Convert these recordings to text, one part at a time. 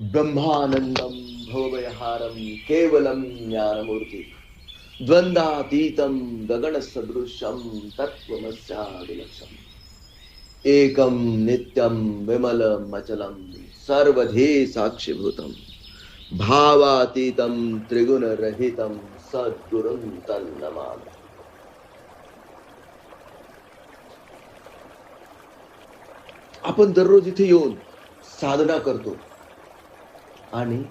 ब्रह्मानंदम भवभयहारम केवलम ज्ञानमूर्ती। द्वंद्वातीतं गगनसदृशं तत्त्वमस्यादिलक्षम् एकं नित्यं विमलम् अचलं सर्वधे साक्षिभूतं भावातीतं त्रिगुणरहितं सद्गुरुं तन्नमामि। आपण दररोज इथे येऊन साधना करतो। आणि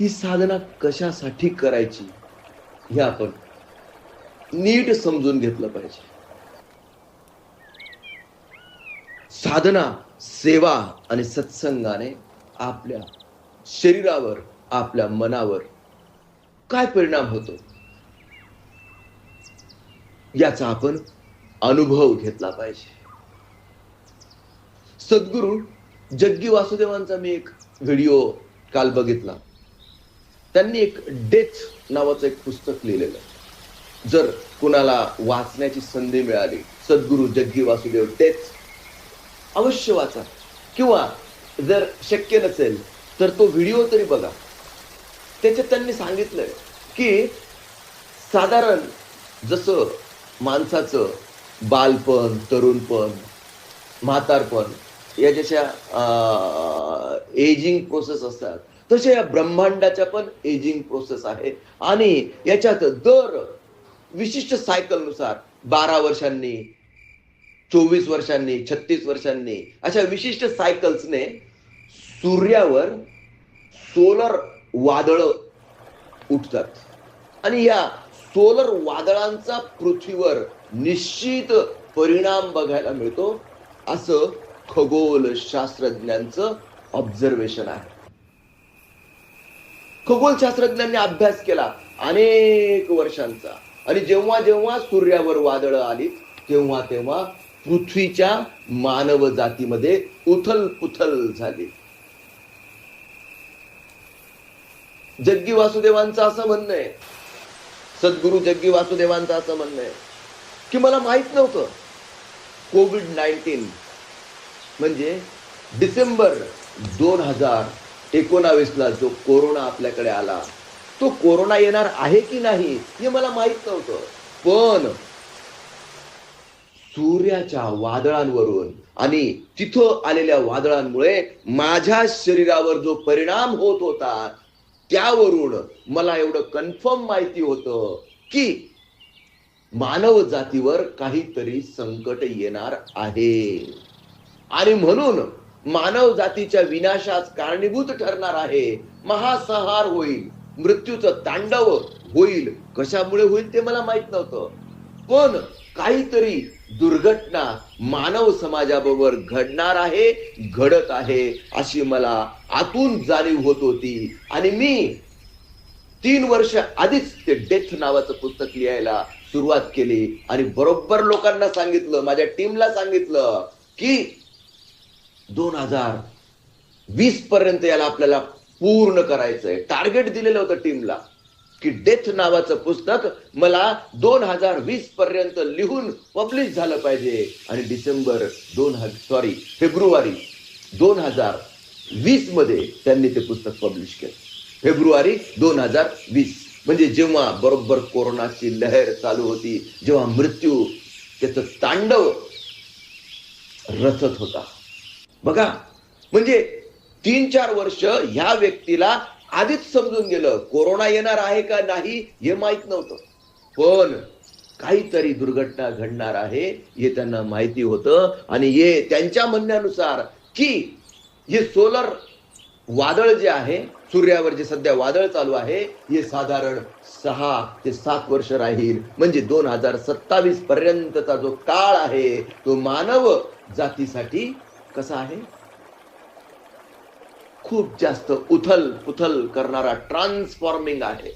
ही साधना कशासाठी करायची हे आपण नीट समजून घेतलं पाहिजे. साधना सेवा आणि सत्संगाने आपल्या शरीरावर आपल्या मनावर काय परिणाम होतो? याचा आपण अनुभव घेतला पाहिजे. सद्गुरू जग्गी वासुदेवांचा मी एक व्हिडिओ काल बघितला. त्यांनी एक डेथ नावाचं एक पुस्तक लिहिलेलं. जर कुणाला वाचण्याची संधी मिळाली सद्गुरू जग्गी वासुदेव डेथ अवश्य वाचा. किंवा जर शक्य नसेल तर तो व्हिडिओ तरी बघा. त्याच्यात त्यांनी सांगितलंय की साधारण जसं माणसाचं बालपण तरुणपण म्हातारपण या जशा एजिंग प्रोसेस असतात तशा या ब्रह्मांडाच्या पण एजिंग प्रोसेस आहे. आणि याच्यात दर विशिष्ट सायकलनुसार बारा वर्षांनी चोवीस वर्षांनी छत्तीस वर्षांनी अशा विशिष्ट सायकल्सने सूर्यावर सोलर वादळ उठतात. आणि या सोलर वादळांचा पृथ्वीवर निश्चित परिणाम बघायला मिळतो. असं खगोल शास्त्रज्ञांचं ऑब्झर्वेशन आहे. खगोल शास्त्रज्ञांनी अभ्यास केला अनेक वर्षांचा. आणि जेव्हा जेव्हा सूर्यावर वादळ आली तेव्हा तेव्हा पृथ्वीच्या मानव जातीमध्ये उथल पुथल झाली. जग्गी वासुदेवांचं असं म्हणणं आहे. सद्गुरू जग्गी वासुदेवांचं असं म्हणणं आहे. की मला माहीत नव्हतं. कोविड नाईन्टीन म्हणजे डिसेंबर दोन हजार एकोणावीसला जो कोरोना आपल्याकडे आला तो कोरोना येणार आहे की नाही हे मला माहीत नव्हतं. पण सूर्याच्या वादळांवरून आणि तिथं आलेल्या वादळांमुळे माझ्या शरीरावर जो परिणाम होत होता त्यावरून मला एवढं कन्फर्म माहिती होतं की मानव जातीवर काहीतरी संकट येणार आहे. आणि म्हणून मानव जातीच्या विनाशास कारणीभूत ठरणार आहे. महासंहार होईल. मृत्यूचं तांडव होईल. कशामुळे होईल ते मला माहीत नव्हतं. पण काहीतरी दुर्घटना मानव समाजाबरोबर घडणार आहे घडत आहे अशी मला आतून जाणीव होत होती. आणि मी तीन वर्ष आधीच ते डेथ नावाचं पुस्तक लिहायला सुरुवात केली. आणि बरोबर लोकांना सांगितलं माझ्या टीमला सांगितलं की दोन हजार वीस पर्यंत याला आपल्याला पूर्ण करायचंय. टार्गेट दिलेलं होतं टीमला की डेथ नावाचं पुस्तक मला दोन हजार वीस पर्यंत लिहून पब्लिश झालं पाहिजे. आणि डिसेंबर दोन हजार सॉरी फेब्रुवारी दोन हजार वीसमध्ये त्यांनी ते पुस्तक पब्लिश केलं. फेब्रुवारी दोन हजार वीस. म्हणजे जेव्हा बरोबर कोरोनाची लहर चालू होती जेव्हा मृत्यू त्याचं तांडव रचत होता. बघा म्हणजे तीन चार वर्ष ह्या व्यक्तीला आधीच समजून गेलं कोरोना येणार आहे का नाही हे माहीत नव्हतं. पण काहीतरी दुर्घटना घडणार आहे हे त्यांना माहिती होतं आणि हे त्यांच्या म्हणण्यानुसार की हे सोलर वादळ जे आहे सूर्यावर जे सध्या वादळ चालू आहे हे साधारण सहा ते सात वर्ष राहील. म्हणजे दोन हजार सत्तावीस पर्यंतचा जो काळ आहे तो मानव जातीसाठी कसा आहे? खूप जास्त उथल पुथल करणारा ट्रान्सफॉर्मिंग आहे.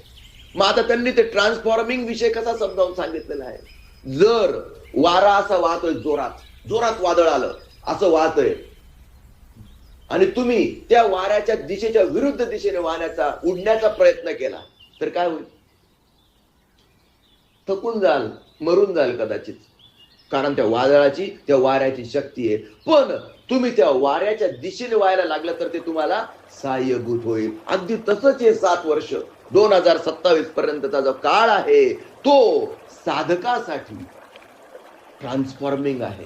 मग आता त्यांनी ते ट्रान्सफॉर्मिंग विषय कसा समजावून सांगितलेला आहे? जर वारा असा वाहतोय जोरात जोरात वादळ आलं असं वाहतोय. आणि तुम्ही त्या वाऱ्याच्या दिशेच्या विरुद्ध दिशेने वाहण्याचा उडण्याचा प्रयत्न केला तर काय होईल? थकून जाल मरून जाल कदाचित. कारण त्या वादळाची त्या वाऱ्याची शक्ती आहे. पण तुम्ही त्या वाऱ्याच्या दिशेने व्हायला लागलं तर ते तुम्हाला सहाय्यभूत होईल. अगदी तसंच हे सात वर्ष दोन हजार सत्तावीस पर्यंतचा जो काळ आहे तो साधकासाठी ट्रान्सफॉर्मिंग आहे.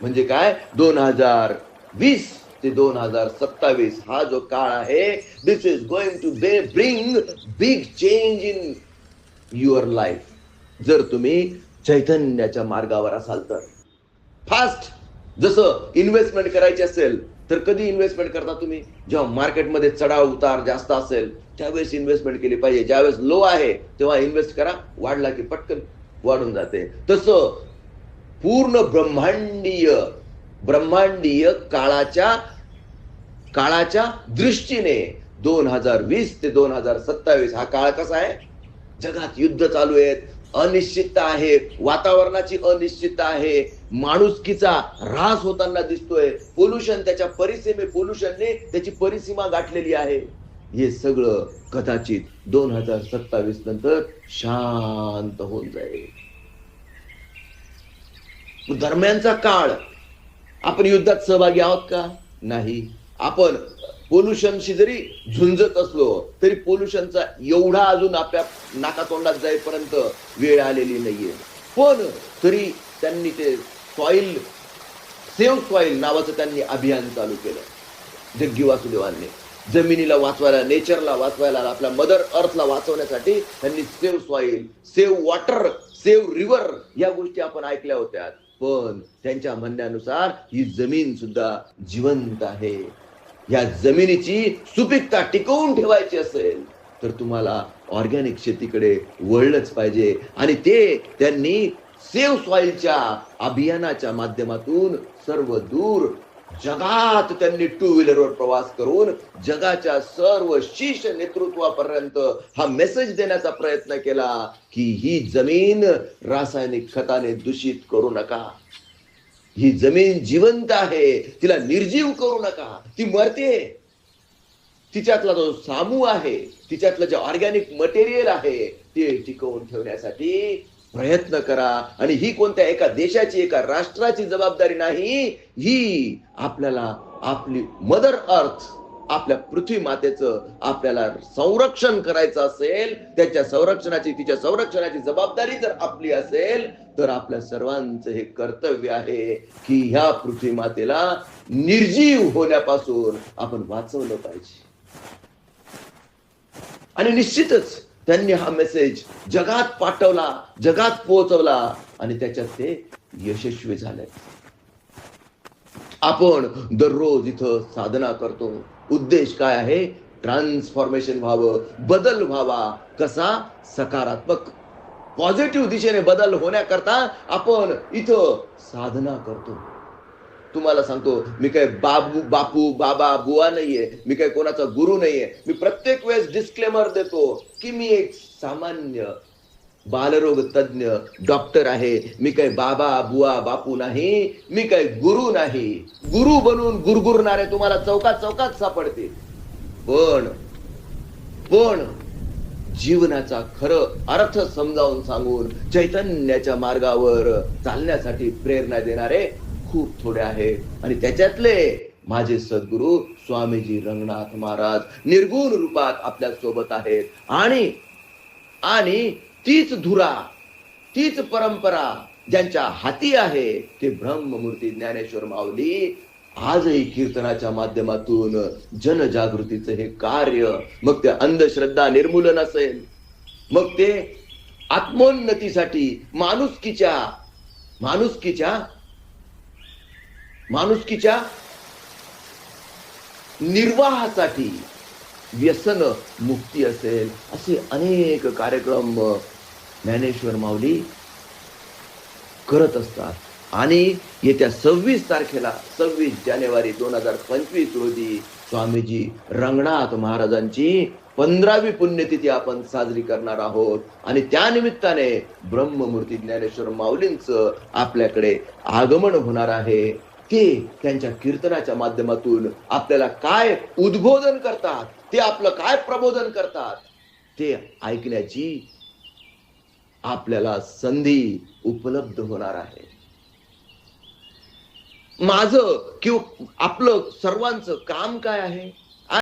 म्हणजे काय? दोन हजार वीस ते दोन हजार सत्तावीस हा जो काळ आहे this is going to be bring big change in your life जर तुम्ही चैतन्याच्या मार्गावर असाल तर. फास्ट जसं इन्व्हेस्टमेंट करायची असेल तर कधी इन्व्हेस्टमेंट करता तुम्ही? जेव्हा मार्केटमध्ये चढाव उतार जास्त असेल त्यावेळेस इन्व्हेस्टमेंट केली पाहिजे. ज्यावेळेस लो आहे तेव्हा इन्व्हेस्ट करा. वाढला की पटकन वाढून जाते. तसं पूर्ण ब्रह्मांडीय ब्रह्मांडीय काळाच्या काळाच्या दृष्टीने दोन हजार वीस ते दोन हजार सत्तावीस हा काळ कसा आहे? जगात युद्ध चालू आहेत अनिश्चितता आहे वातावरणाची अनिश्चितता आहे माणुसकीचा ऱ्हास होताना दिसतोय. पोल्युशन त्याच्या परिसीमे पोल्युशनने त्याची परिसीमा गाठलेली आहे. हे सगळं कदाचित दोन हजार सत्तावीस नंतर शांत होऊन जाईल. दरम्यानचा काळ. आपण युद्धात सहभागी आहोत का? नाही. आपण पोल्युशनशी जरी झुंजत असलो तरी पोल्युशनचा एवढा अजून आपल्या नाकातोंडात जाईपर्यंत वेळ आलेली नाहीये. पण तरी त्यांनी ते सॉइल सेव्ह सॉइल नावाचं त्यांनी अभियान चालू केलं. जग्गी वासुदेवांनी. जमिनीला वाचवायला नेचरला वाचवायला आपल्या मदर अर्थला वाचवण्यासाठी त्यांनी save soil save water save river या गोष्टी आपण ऐकल्या होत्या. पण त्यांच्या म्हणण्यानुसार ही जमीन सुद्धा जिवंत आहे. या जमिनीची सुपीकता टिकवून ठेवायची असेल तर तुम्हाला ऑर्गॅनिक शेतीकडे वळलंच पाहिजे. आणि ते त्यांनी सेव्ह सॉइलच्या अभियानाच्या माध्यमातून सर्व दूर जगात त्यांनी टू व्हीलरवर प्रवास करून जगाच्या सर्व शीर्ष नेतृत्वापर्यंत हा मेसेज देण्याचा प्रयत्न केला की ही जमीन रासायनिक खताने दूषित करू नका. ही जमीन जिवंत आहे तिला निर्जीव करू नका. ती मरते. तिच्यातला जो सामू आहे तिच्यातलं जे ऑर्गॅनिक मटेरियल आहे ते टिकवून ठेवण्यासाठी प्रयत्न करा. आणि ही कोणत्या एका देशाची एका राष्ट्राची जबाबदारी नाही ही आपल्याला आपली मदर अर्थ आपल्या पृथ्वी मातेचं आपल्याला संरक्षण करायचं असेल त्याच्या संरक्षणाची तिच्या संरक्षणाची जबाबदारी जर आपली असेल तर आपल्या सर्वांचं हे कर्तव्य आहे की ह्या पृथ्वी मातेला निर्जीव होण्यापासून आपण वाचवलं पाहिजे. आणि निश्चितच त्यांनी हा मेसेज जगात पाठवला जगात पोहोचवला आणि त्याच्यात ते यशस्वी झाले. आपण दररोज इथं साधना करतो. उद्देश काय आहे? ट्रान्सफॉर्मेशन व्हावं बदल व्हावा. कसा? सकारात्मक. पॉझिटिव्ह दिशेने बदल होण्याकरता आपण इथं साधना करतो. तुम्हाला सांगतो मी काय बाबू बापू बाबा बुवा नाहीये. मी काय कोणाचा गुरु नाहीये. मी प्रत्येक वेळेस डिस्क्लेमर देतो की मी एक सामान्य बालरोग तज्ञ डॉक्टर आहे. मी काय बाबा बुवा बापू नाही. मी काय गुरु नाही. गुरु बनून गुरगुरणारे तुम्हाला चौकात चौकात सापडतील पण पण जीवनाचा खरं अर्थ समजावून सांगून चैतन्याच्या मार्गावर चालण्यासाठी प्रेरणा देणारे खूप थोडे आहेत आणि त्याच्यातले माझे सद्गुरू स्वामीजी रंगनाथ महाराज निर्गुण रूपात आपल्यासोबत आहेत. आणि आणि तीच धुरा तीच परंपरा ज्यांच्या हाती आहे ते ब्रह्ममूर्ती ज्ञानेश्वर माऊली आजही कीर्तनाच्या माध्यमातून जनजागृतीचं हे कार्य मग ते अंधश्रद्धा निर्मूलन असेल मग ते आत्मोन्नतीसाठी माणुसकीच्या माणुसकीच्या माणुसकीच्या निर्वाहासाठी व्यसन मुक्ती असेल असे अनेक कार्यक्रम ज्ञानेश्वर माऊली करत असतात. आणि येत्या सव्वीस तारखेला सव्वीस जानेवारी दोन हजार पंचवीस रोजी स्वामीजी रंगनाथ महाराजांची पंधरावी पुण्यतिथी आपण साजरी करणार आहोत. आणि त्यानिमित्ताने ब्रह्ममूर्ती ज्ञानेश्वर माऊलींचं आपल्याकडे आगमन होणार आहे. ते त्यांच्या कीर्तनाच्या माध्यमातून आपल्याला काय उद्बोधन करतात ते आपलं काय प्रबोधन करतात ते ऐकण्याची आपल्याला संधी उपलब्ध होणार आहे. माझं किंवा आपलं सर्वांचं काम काय आहे?